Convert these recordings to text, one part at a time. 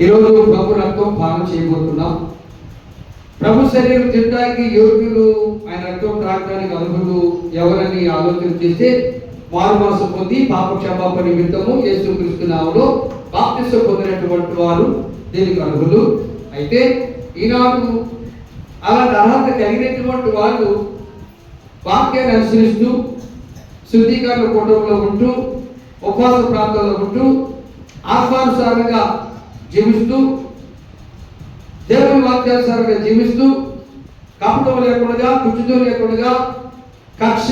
ఈరోజు ప్రభు రక్తం పానం చేయబోతున్నాం. ప్రభు శరీరం తినడానికి యోగ్యులు ఆయన రక్తం త్రాగడానికి అర్హులు ఎవరని ఆలోచన చేస్తే మారు మనసు పొంది పాపక్షమాప నిమిత్తము యేసుక్రీస్తు నామములో బాప్తిస్మ పొందినటువంటి వారు దీనికి అర్హులు అయితే ఈనాడు అలాంటి అర్హత కలిగినటువంటి వాళ్ళు వాక్యాన్ని అనుసరిస్తూ శుద్ధీకరణ కుటుంబంలో ఉంటూ ఉపవాస ప్రాంతంలో ఉంటూ ఆత్మానుసారంగా జీవిస్తూ దేవుని వాక్యానుసారంగా జీవిస్తూ కపటం లేకుండా కుచ్చుతో లేకుండా కక్ష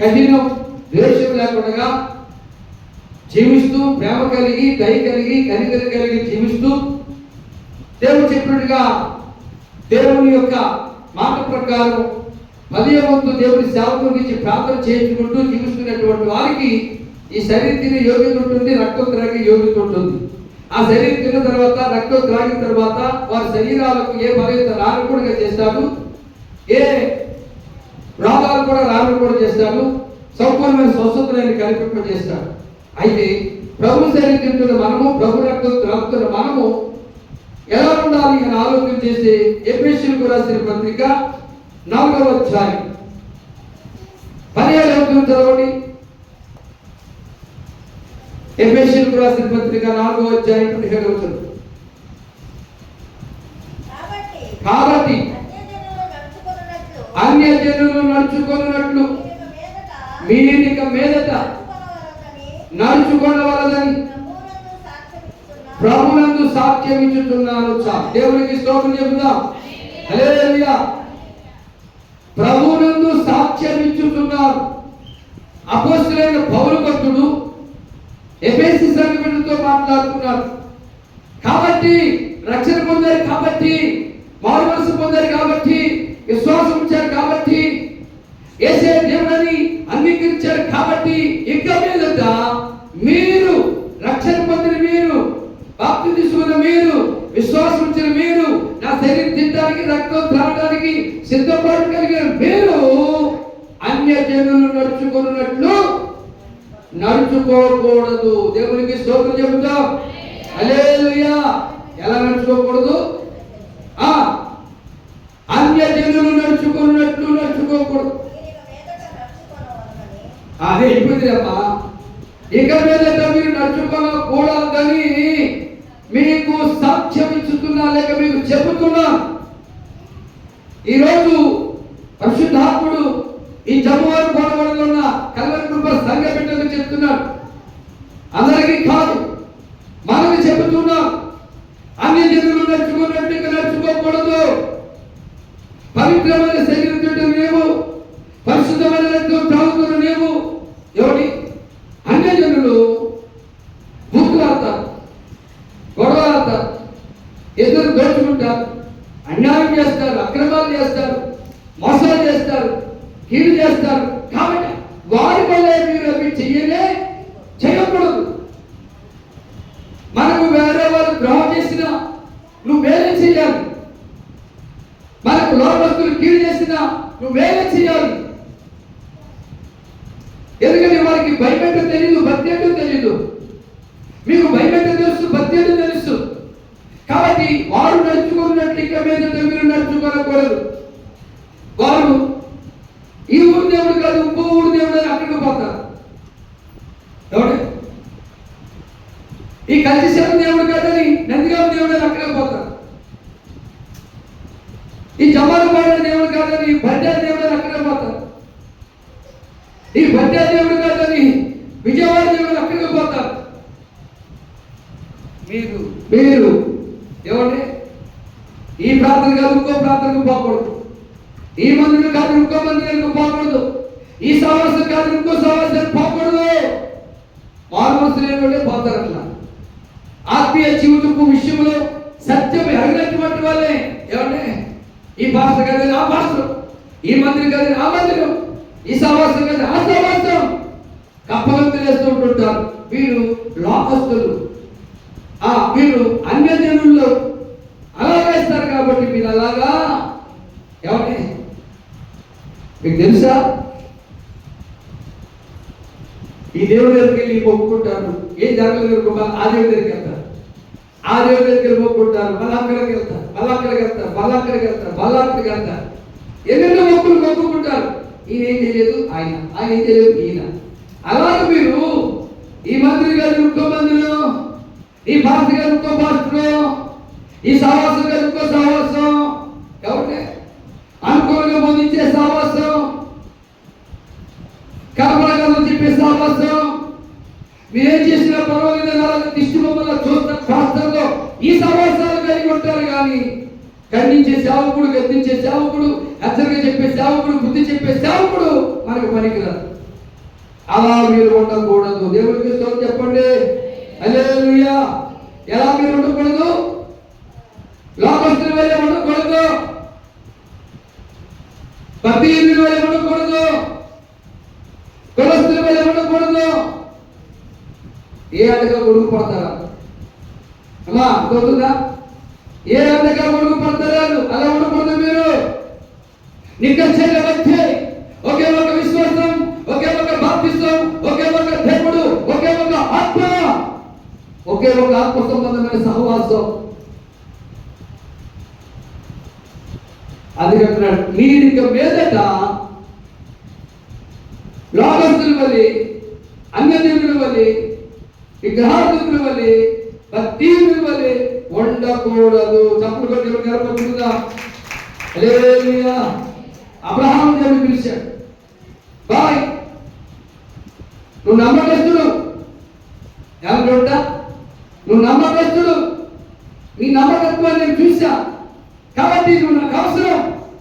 కఠినం ద్వేషం లేకుండా జీవిస్తూ ప్రేమ కలిగి దయ కలిగి కనికరి కలిగి జీవిస్తూ దేవుడు చెప్పినట్టుగా దేవుని యొక్క మాట ప్రకారం పదే వంతు దేవుని సేవకు నుంచి ప్రార్థన చేయించుకుంటూ జీవిస్తున్నటువంటి వారికి ఈ శరీరం తినే యోగ్యత ఉంటుంది రక్తం త్రాగే యోగ్యత ఉంటుంది. ఆ శరీరం తిన్న తర్వాత రక్తం త్రాగిన తర్వాత వారి శరీరాలకు ఏ బలహీనత కూడా చేస్తాడు? ఏ రోగాలు కూడా రానకుండా చేస్తాడు? సంపూర్ణమైన స్వస్థతలను కనిపింప చేస్తాడు అయితే ప్రభు శరీరం తింటున్న మనము ప్రభు రక్తం త్రాగుతున్న మనము ఎలా ఉండాలి అని ఆలోచన చేసి కూడా రాసిన పత్రిక నాలుగవ అధ్యాయం. పదిహేడు చదవండి. ఎపిషియల్కు రాసిన పత్రిక నాలుగవ అధ్యాయం పదిహేడు అవుతుంది కాబట్టి అన్య జనులు నడుచుకున్నట్లు మీరిక మీదట సాక్ష్యమిస్తున్నాను. ప్రభునందు సాక్ష్యం ఇచ్చుతున్నాను దేవునికి స్తోత్రం చెబుదాం. హల్లెలూయా. ప్రభునందు సాక్ష్యం ఇచ్చుతున్నారు అపోస్తులైన పౌరు భక్తుడు ఎఫెసి సంఘటనతో మాట్లాడుతున్నారు. కాబట్టి రక్షణ పొందారు కాబట్టి మారు మనసు పొందారు కాబట్టి విశ్వాసం ఉంచారు కాబట్టి ఏసే దేవుడని అంగీకరించారు కాబట్టి ఇక మీదట మీరు రక్షణ పొందిన మీరు భక్తి తీసుకున్న మీరు విశ్వాసం ఉంచిన మీరు నా శరీరం తినడానికి రక్తం త్రాగడానికి సిద్ధపడగలిగిన మీరు అన్య జనులు నడుచుకున్నట్లు నడుచుకోకూడదు. దేవునికి స్తోత్రం చెబుతాం. అలేలుయా ఎలా నడుచుకోకూడదు? ఆ అన్య జనులు నడుచుకున్నట్లు నడుచుకోకూడదు. అదే అయిపోయిందమ్మా ఇక మీదట మీరు నడుచుకోకూడదని మీకు సాక్ష్యం ఇచ్చుతున్నా లేక మీకు చెబుతున్నా. ఈరోజు పరిశుద్ధాత్ముడు ఈ జమ్మవారి కోడవడంలో ఉన్న కృప చెప్తున్నారు. అందరికీ కాదు మనకి చెబుతున్నాం. మీరు అవి చెయ్యలే చేయకూడదు. మనకు వేరే వాళ్ళు ద్రోహం చేసిన నువ్వు చేయాలి. మనకు లోపస్తులు కీడు చేసిన నువ్వు చేయాలి. ఎందుకంటే వారికి భయపెట్ట తెలియదు భక్తి ఏంటో తెలియదు మీకు భయపెట్ట తెలుసు భక్తి ఏంటో తెలుసు. కాబట్టి వారు నడుచుకున్నట్లు ఇక మీద మీరు నడుచుకోనకూడదు వారు ఈ ఊరు దేవుడు కాదు ఇంకో ఊరు దేవుడు అని అక్కడికి పోతారు ఎవడు ఈ కలిసేపు దేవుడు కాదని నందిగామ దేవుడు అని అక్కడికి పోతారు. ఈ జమాలపాడ దేవుడు కాదని భద్ర దేవుడు అని అక్కడికి పోతారు. ఈ భద్ర దేవుడు కాదని విజయవాడ దేవుడు అక్కడికి పోతారు. మీరు మీరు ఏమండి ఈ ప్రార్థన కాదు ఇంకో ప్రార్థనకు పోకూడదు. ఈ మందిరం కాదు ఇంకో మందిరానికి పోకూడదు. ఈ సమావేశం కాదు ఇంకో సమావేశానికి పోకూడదు. మారు మనసు లేని వాళ్ళే పోతారు అట్లా. ఆత్మీయ జీవితపు విషయంలో సత్యం ఎరగినటువంటి వాళ్ళే ఏమంటే ఈ భాష కదా ఆ భాష ఈ మందిరం కదా ఆ మందిరం ఈ సమాసం కదా ఆ సమాసం కప్పగంతులు వేస్తూ ఉంటుంటారు. వీరు లోకస్తులు. ఆ వీరు అన్య జనుల్లో అలా వేస్తారు కాబట్టి మీరు అలాగా? ఏమంటే మీకు తెలుసా? ఈ దేవుడి దగ్గరికి వెళ్ళి మొక్కుకుంటారు. ఏం జరగలేదు ఆ దేవుడి దగ్గరికి ఆ దేవుడి దగ్గర మొక్కుంటారు మళ్ళీ అక్కడికి వెళ్తారు మళ్ళీ అక్కడికి వెళ్తారు మళ్ళీ అక్కడికి వెళ్తారు మళ్ళీ అక్కడికి వెళ్తారు. ఎన్నెన్నో మొక్కులు మొక్కుకుంటారు ఈయన ఏం చేయలేదు ఆయన ఆయన ఏం చేయలేదు ఈయన. అలాగే మీరు ఈ మంత్రి గారు ఇంకో మందిరం ఈ భారత గారు ఇంకో భాషలో ఈ సావాసం గారు ఇంకో సావాసం కాబట్టి అనుకూలంగా పొందించే సహవాసం కర్మలుగా చెప్పే సావాసం మీరేం చేసినా పర్వాలేదు దిష్టి బొమ్మల చూస్తున్న ఈ సమాసాలు కలిగి ఉంటారు కానీ ఖండించే సేవకుడు గద్దించే సేవకుడు హెచ్చరిక చెప్పే సేవకుడు బుద్ధి చెప్పే సేవకుడు మనకు పనికిరాదు. అలా మీరు ఉండకూడదు. దేవుడికి స్తోత్రం చెప్పండి. హల్లెలూయా. ఎలా మీరు ఉండకూడదు? లోకస్తుల వల్ల ఉండకూడదు. భక్తిహీనుల వల్ల ఉండకూడదు. కులస్తుల వల్ల ఉండకూడదు. ఏ అడగ గొడుగు పడతారా? అమ్మా అర్థమవుతుందా ఏ అడగా గొడుగు పడతలేదు అలా ఉండకూడదు మీరు. నిక్కచ్చైన వచ్చే ఒకే ఒక విశ్వాసం ఒకే ఒక బాప్తిసం ఒకే ఒక దేవుడు ఒకే ఒక ఆత్మ ఒకే ఒక ఆత్మ సంబంధమైన సహవాసం. అది అంటున్నాడు మీరు ఇక మీదట లోకస్తుల వల్లి అన్యదేవుల వల్లి విగ్రహార్థుల వల్లి భక్తి వల్లి ఉండకూడదు తప్పుడు కొట్టి నిలబడుతుందా అబ్రహాం దేవుడు పిలిచాడు. బాయ్. నువ్వు నమ్మకస్తుడు ఏమంటా నువ్వు నమ్మకస్తుడు నీ నమ్మకత్వాన్ని నేను చూశా. కాబట్టి నువ్వు నాకు అవసరం.